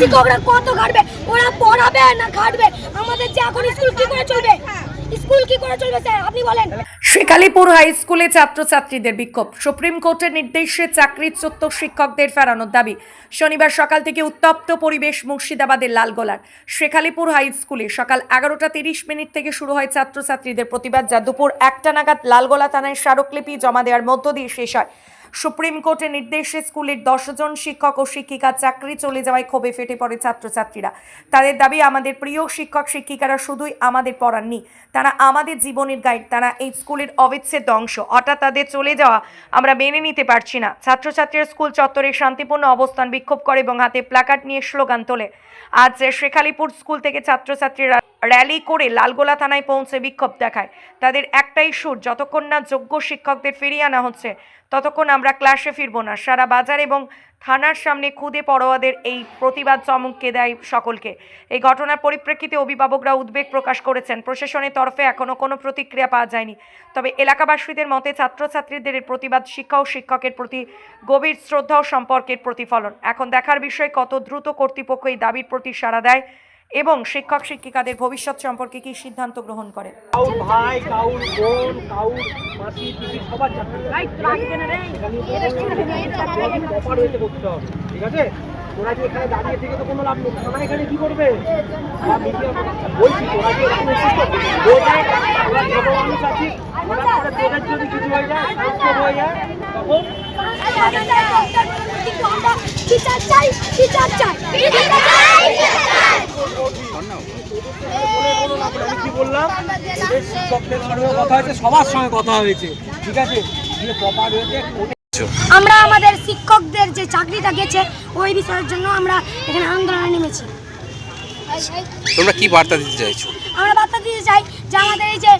শিক্ষকরা কত খাটবে ওরা পড়াবে না খাটবে আমাদের যে স্কুল কি করে চলবে? স্কুল হাই স্কুলে ছাত্রছাত্রীদের বিক্ষোভ। সুপ্রিম কোর্টের নির্দেশে চাকরিচ্যুত শিক্ষকদের ফেরানোর দাবি। শনিবার সকাল থেকে উত্তপ্ত পরিবেশ মুর্শিদাবাদের লালগোলার। শ্রীকালীপুর হাই স্কুলে সকাল এগারোটা তিরিশ মিনিট থেকে শুরু হয় ছাত্রছাত্রীদের প্রতিবাদ, যা দুপুর একটা নাগাদ লালগোলা থানায় স্মারকলিপি জমা দেওয়ার মধ্য দিয়ে শেষ হয়। সুপ্রিম কোর্টের নির্দেশে স্কুলের দশজন শিক্ষক ও শিক্ষিকার চাকরি চলে যাওয়ায় ক্ষোভে ফেটে পড়ে ছাত্রছাত্রীরা। তাদের দাবি, আমাদের প্রিয় শিক্ষক, শিক্ষিকারা শুধুই আমাদের পড়াননি, তারা আমাদের জীবনের গাইড তারা এই স্কুলের অবিচ্ছেদ্য অংশ। হঠাৎ তাদের চলে যাওয়া আমরা মেনে নিতে পারছি না। ছাত্রছাত্রীরা স্কুল চত্বরে শান্তিপূর্ণ অবস্থান বিক্ষোভ করে এবং হাতে প্লাকার্ড নিয়ে স্লোগান তোলে। আজ শেখালিপুর স্কুল থেকে ছাত্রছাত্রীরা র্যালি করে লালগোলা থানায় পৌঁছে বিক্ষোভ দেখায়। তাদের একটাই সুর, যতক্ষণ না যোগ্য শিক্ষকদের ফিরিয়ে আনা হচ্ছে, ততক্ষণ আমরা ক্লাসে ফিরবো না। সারা বাজার এবং থানার সামনে খুদে পড়োয়াদের এই প্রতিবাদ চমককে দেয় সকলকে। এই ঘটনার পরিপ্রেক্ষিতে অভিভাবকরা উদ্বেগ প্রকাশ করেছেন। প্রশাসনের তরফে এখনও কোনো প্রতিক্রিয়া পাওয়া যায়নি। তবে এলাকাবাসীদের মতে ছাত্রছাত্রীদের প্রতিবাদ শিক্ষা ও শিক্ষকের প্রতি গভীর শ্রদ্ধা ও সম্পর্কের প্রতিফলন। এখন দেখার বিষয় কত দ্রুত কর্তৃপক্ষ এই দাবির প্রতি সাড়া দেয় এবং শিক্ষক শিক্ষিকাদের ভবিষ্যৎ সম্পর্কে কী সিদ্ধান্ত গ্রহণ করে ঠিক আছে যে এখানে দাঁড়িয়ে থেকে তো কোনো লাভ নেই এখানে কি করবে বলছি যে মানুষ যদি কিছু হয়ে যায় হয়ে যায় তখন টিচার চাই টিচার চাই। আমরা আমাদের শিক্ষকদের যে চাকরিটা গেছে ওই বিষয়ের জন্য আমরা এখানে আন্দোলনে নেমেছি। তোমরা কি বার্তা দিতে চাইছো? আমরা বার্তা দিতে চাই যে আমাদের এই যে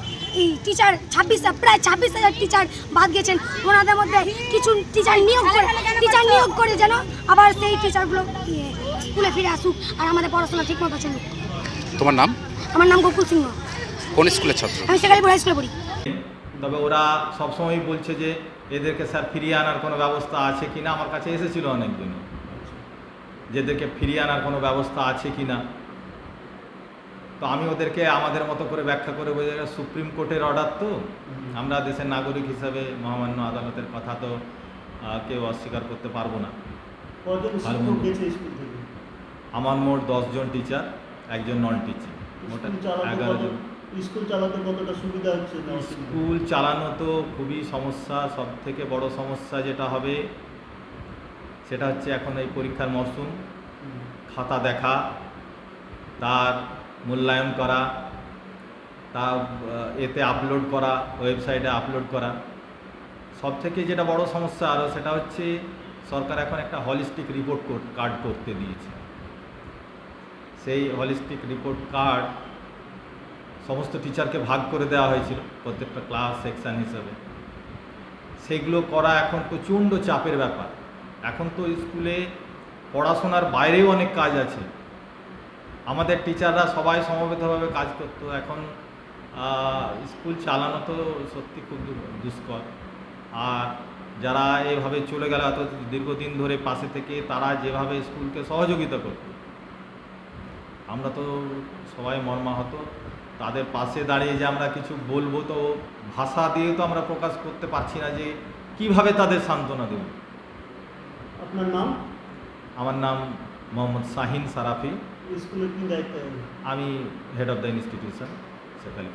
টিচার ছাব্বিশ প্রায় ছাব্বিশ হাজার টিচার বাদ গেছেন। ওনাদের মধ্যে কিছু টিচার নিয়োগ করে টিচার নিয়োগ করে যেন আবার সেই টিচারগুলো স্কুলে ফিরে আসুক আর আমাদের পড়াশোনা ঠিক মতো চলুক। তোমার নাম? আমার নাম গোকুল সিংহ। কোন স্কুলের ছাত্র? আমি সেখানে হাই স্কুলে পড়ি। তবে ওরা সবসময় বলছে যে এদেরকে স্যার ফিরিয়ে আনার কোনো ব্যবস্থা আছে কি না আমার কাছে এসেছিল অনেকদিনই যেদেরকে ফিরিয়ে আনার কোনো ব্যবস্থা আছে কি না তো আমি ওদেরকে আমাদের মতো করে ব্যাখ্যা করে বোঝা সুপ্রিম কোর্টের অর্ডার তো। আমরা দেশের নাগরিক হিসাবে মহামান্য আদালতের কথা তো কেউ অস্বীকার করতে পারব না। আমার মোট দশজন টিচার একজন নন টিচার মোট এগারো জন। স্কুল চালাতে কতটা সুবিধা হচ্ছে স্কুল চালানো তো খুবই সমস্যা সব থেকে বড় সমস্যা যেটা হবে সেটা হচ্ছে এখন এই পরীক্ষার মরশুম খাতা দেখা তার মূল্যায়ন করা, তা এতে আপলোড করা ওয়েবসাইটে আপলোড করা। সব থেকে যেটা বড় সমস্যা আরও সেটা হচ্ছে সরকার এখন একটা হলিস্টিক রিপোর্ট কার্ড করতে দিয়েছে। সেই হলিস্টিক রিপোর্ট কার্ড সমস্ত টিচারকে ভাগ করে দেওয়া হয়েছিল প্রত্যেকটা ক্লাস সেকশন হিসেবে। সেগুলো করা এখন প্রচণ্ড চাপের ব্যাপার। এখন তো স্কুলে পড়াশোনার বাইরেও অনেক কাজ আছে। আমাদের টিচাররা সবাই সমবেতভাবে কাজ করতো। এখন স্কুল চালানো তো সত্যি খুব দুষ্কর। আর যারা এভাবে চলে গেল এত দীর্ঘদিন ধরে পাশে থেকে তারা যেভাবে স্কুলকে সহযোগিতা করত। আমরা তো সবাই মর্মাহত। তাদের পাশে দাঁড়িয়ে যে আমরা কিছু বলব তো ভাষা দিয়ে তো আমরা প্রকাশ করতে পারছি না যে কীভাবে তাদের সান্ত্বনা দেব। আপনার নাম? আমার নাম মোহাম্মদ শাহিন সারাফি। আমি হেড অফ দ্য ইনস্টিটিউশন সেখানে